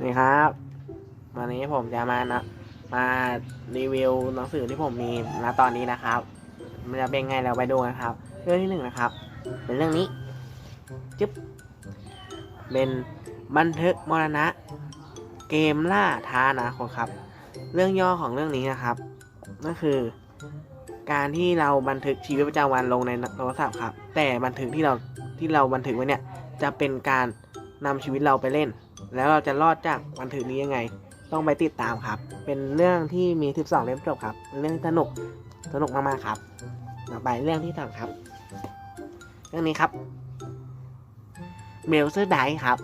นี่ครับ วันนี้ผมจะมานะมารีวิวหนังสือที่ผมมีณตอนนี้นะครับ มันจะเป็นไงเราไปดูกันครับ เรื่องที่หนึ่งนะครับ เป็นเรื่องนี้จึ๊บเป็นบันทึกมรณะ เกมล่าท้านาคตครับ เรื่องย่อของเรื่องนี้นะครับก็คือ การที่เราบันทึกชีวิตประจำวันลงในโทรศัพท์ครับ แต่บันทึกที่เราที่เราบันทึกไว้เนี่ยจะเป็นการนำชีวิตเราไปเล่น แล้วเราจะรอดจากบันทึกนี้ยังไง ต้องไปติดตามครับ เป็นเรื่องที่มี 12 เล่มจบครับเป็นเรื่องสนุกสนุกมากๆครับ ต่อไปเรื่องที่สองครับ เรื่องนี้ครับเมลเซอร์ไดครับ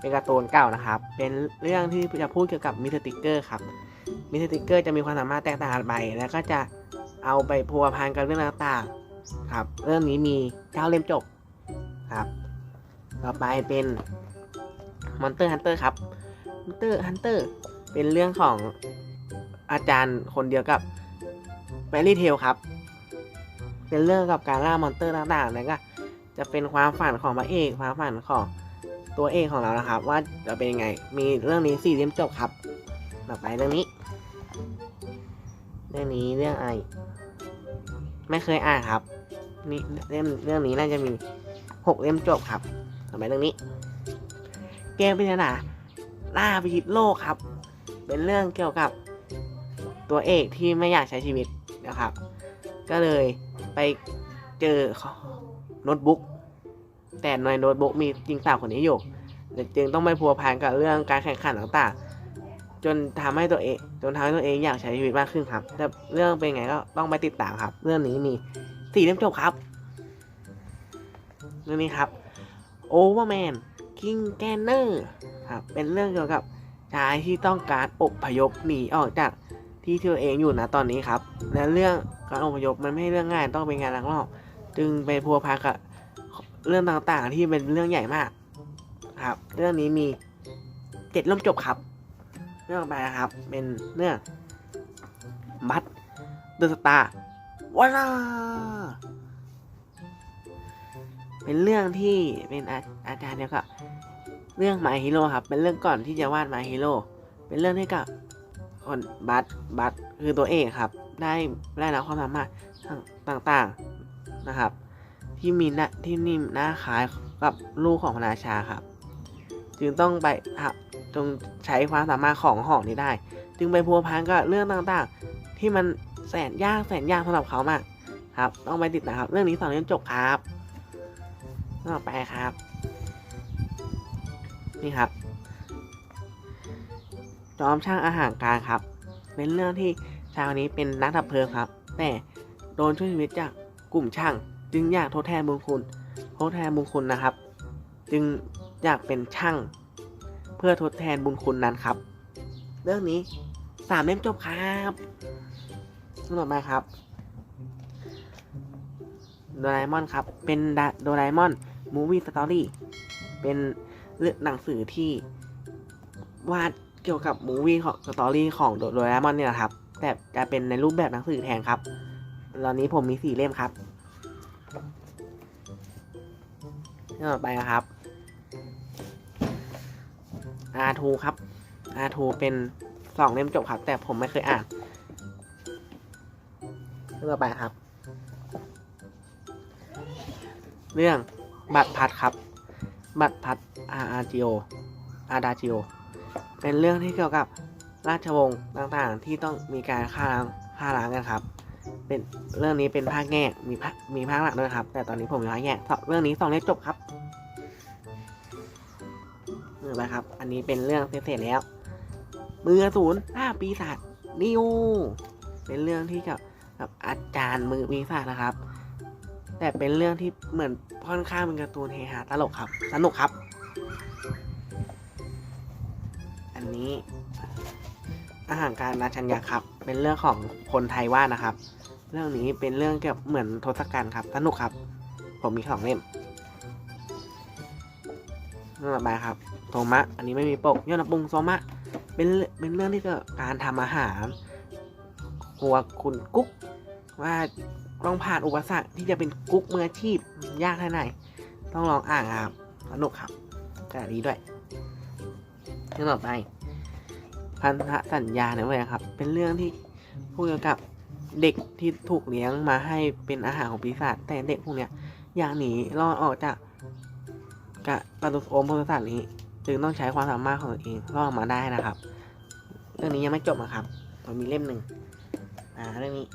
เป็นการ์ตูนเก่านะครับ เป็นเรื่องที่จะพูดเกี่ยวกับมิสติกเกอร์ครับมิสติกเกอร์จะมีความสามารถแตกต่างกันไป แล้วก็จะเอาไปพัวพันกับเรื่องต่างๆครับ เรื่องนี้มีเก้าเล่มจบครับ ต่อไปเป็น Monster Hunter ครับ Monster Hunter เป็นเรื่องของอาจารย์คนเดียวกับ Fairy Tail ครับ เป็นเรื่องกับการล่ามอนเตอร์ต่างๆแล้วก็จะเป็นความฝันของพระเอกความฝันของตัวเอกของเรานะครับ ว่าจะเป็นยังไง มีเรื่องนี้สี่เล่มจบครับ ต่อไปเรื่องนี้ เรื่องนี้เรื่องอะไรไม่เคยอ่านครับ นี่เล่มเรื่องนี้น่าจะมีหกเล่มจบครับ ต่อไปเรื่องนี้ เกมปริศนาล่าพิชิตโลกครับ เป็นเรื่องเกี่ยวกับตัวเอกที่ไม่อยากใช้ชีวิตนะครับ ก็เลยไปเจอโน้ตบุ๊ก แต่ในโน้ตบุ๊กมีจริงสาวคนนี้อยู่จึงต้องไปพัวพันกับเรื่องการแข่งขันต่างๆ จนทำให้ตัวเองจนทำให้ตัวเองอยากใช้ชีวิตมากขึ้นครับ แต่เรื่องเป็นไงก็ต้องไปติดตามครับ เรื่องนี้มีสี่เล่มจบครับเรื่องนี้ครับ Overman King g a n n e r ครับเป็นเรื่องเกี่ยวกับชายที่ต้องการอบพยพหนีออกจากที่ที่ตัวเองอยู่นะตอนนี้ครับ และเรื่องการอบพยพมันไม่ใช่เรื่องง่ายต้องเป็นงานลักลอบจึงไปพัวพันกับเรื่องต่างๆ ที่เป็นเรื่องใหญ่มาก ครับ เรื่องนี้มีเจ็ดล่มจบครับ เรื่องต่อไปนะครับ เป็นเรื่องบัตเดอะสตาร์ว้าเป็นเรื่องที่เป็นอาอาจารย์เดียวกับ เรื่อง My Hero ครับ เป็นเรื่องก่อนที่จะวาด My Hero เป็นเรื่องที่กับคนบัตบัตคือตัวเอกครับ ได้ได้รับความสามารถต่างๆนะครับ ที่มีหน้าที่นิ่มหน้าคล้ายกับลูกของพราชาครับ จึงต้องไปครับจงใช้ความสามารถของหอกนี้ได้ จึงไปพัวพันกับเรื่องต่างๆ ที่มันแสนยากแสนยากสำหรับเขามากครับ ต้องไปติดตามครับ เรื่องนี้สอนเรื่องจบครับต่อไปครับ นี่ครับ จอมช่างอาหารกางครับ เป็นเรื่องที่ชายคนนี้เป็นนักดับเพลิงครับ แต่โดนช่วยชีวิตจากกลุ่มช่าง จึงอยากทดแทนบุญคุณทดแทนบุญคุณนะครับ จึงอยากเป็นช่าง เพื่อทดแทนบุญคุณนั้นครับ เรื่องนี้สามเล่มจบครับเรื่องต่อไปครับโดราเอมอนครับ เป็นโดราเอมอนมูวี่สตอรี่ เป็น หนังสือที่วาดเกี่ยวกับมูวี่ของสตอรี่ของโดราเอมอนเนี่ยนะครับ แต่จะเป็นในรูปแบบหนังสือแทนครับ ตอนนี้ผมมีสี่เล่มครับต่อไปนะครับ R2 ครับ R2 เป็นสองเล่มจบครับ แต่ผมไม่เคยอ่านต่อไปครับ เรื่องบัตรพัดครับ บัตรพัด R R G O R D G O เป็นเรื่องที่เกี่ยวกับราชวงศ์ต่างๆ ที่ต้องมีการฆ่าล้างฆ่าล้างกันครับ เป็นเรื่องนี้เป็นภาคแยกมีภาคมีภาคหลักด้วยครับ แต่ตอนนี้ผมมีภาคแยกเรื่องนี้สองเล่มจบครับเออไปครับ อันนี้เป็นเรื่องเสร็จแล้ว มือศูนย์ห้าปีศาจนิวเป็นเรื่องที่กับกับอาจารย์มือปีศาจนะครับ แต่เป็นเรื่องที่เหมือนค่อนข้างเป็นการ์ตูนเฮฮาตลกครับ สนุกครับ อันนี้อาหารการราชัญญาครับ เป็นเรื่องของคนไทยว่านะครับ เรื่องนี้เป็นเรื่องเกี่ยวกับเหมือนทศกัณฐ์ครับสนุกครับ ผมมีสองเล่มเรื่องต่อไปครับโทมะ อันนี้ไม่มีปกยอดนปุงโซมะ เป็นเป็นเรื่องที่เกี่ยวกับการทำอาหารครัวคุณกุ๊กว่า ต้องผ่านอุปสรรคที่จะเป็นกุ๊กมืออาชีพยากแค่ไหน ต้องลองอ่านครับสนุกครับแต่ดีด้วยเรื่องต่อไป พันธสัญญาเนี่ยเว้ยครับ เป็นเรื่องที่พูดเกี่ยวกับเด็กที่ถูกเลี้ยงมาให้เป็นอาหารของปีศาจแต่เด็กพวกเนี้ยอยากหนีรอดออกจากกะกระตุกโอมปีศาจนี้ จึงต้องใช้ความสามารถของตัวเองรอดมาได้นะครับ เรื่องนี้ยังไม่จบนะครับมันมีเล่มหนึ่งอ่าเรื่องนี้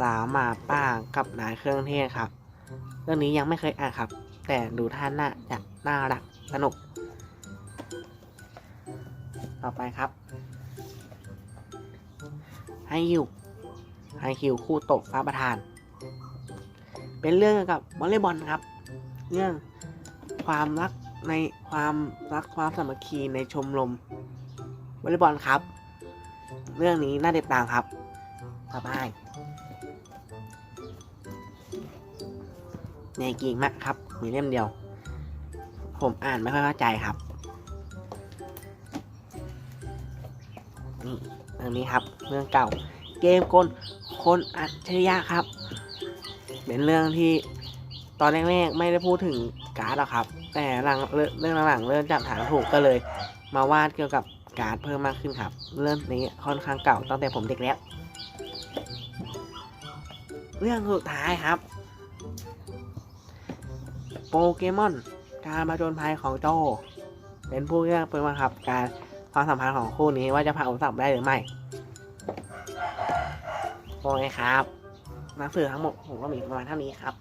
สาวหมาป่ากับนายเครื่องเทศครับ เรื่องนี้ยังไม่เคยอ่านครับ แต่ดูท่านน่าจะน่ารักสนุก ต่อไปครับให้คิวให้คิวคู่ตกฟ้าประธาน เป็นเรื่องเกี่ยวกับวอลเลย์บอลครับ เรื่องความรักในความรักความสามัคคีในชมรมวอลเลย์บอลครับ เรื่องนี้น่าติดตามครับ ต่อไปในกีมะครับ มีเล่มเดียว ผมอ่านไม่ค่อยเข้าใจครับ นี่เรื่องนี้ครับ เรื่องเก่า เกมกลคนอัจฉริยะครับ เป็นเรื่องที่ตอนแรกๆ ไม่ได้พูดถึงการ์ดหรอกครับ แต่หลังเรื่องเรื่องหลังๆเริ่มจับฐานถูกก็เลย มาวาดเกี่ยวกับการ์ดเพิ่มมากขึ้นครับ เรื่องนี้ค่อนข้างเก่าตั้งแต่ผมเด็กแล้ว เรื่องสุดท้ายครับ โปเกมอน การมาจนภัยของโจ เป็นผู้เลือกเป็นมาครับการความสัมพันธ์ของคู่นี้ว่าจะผ่านอุปสรรคได้หรือไม่โอเคครับหนังสือทั้งหมดผมก็มีประมาณเท่านี้ครับ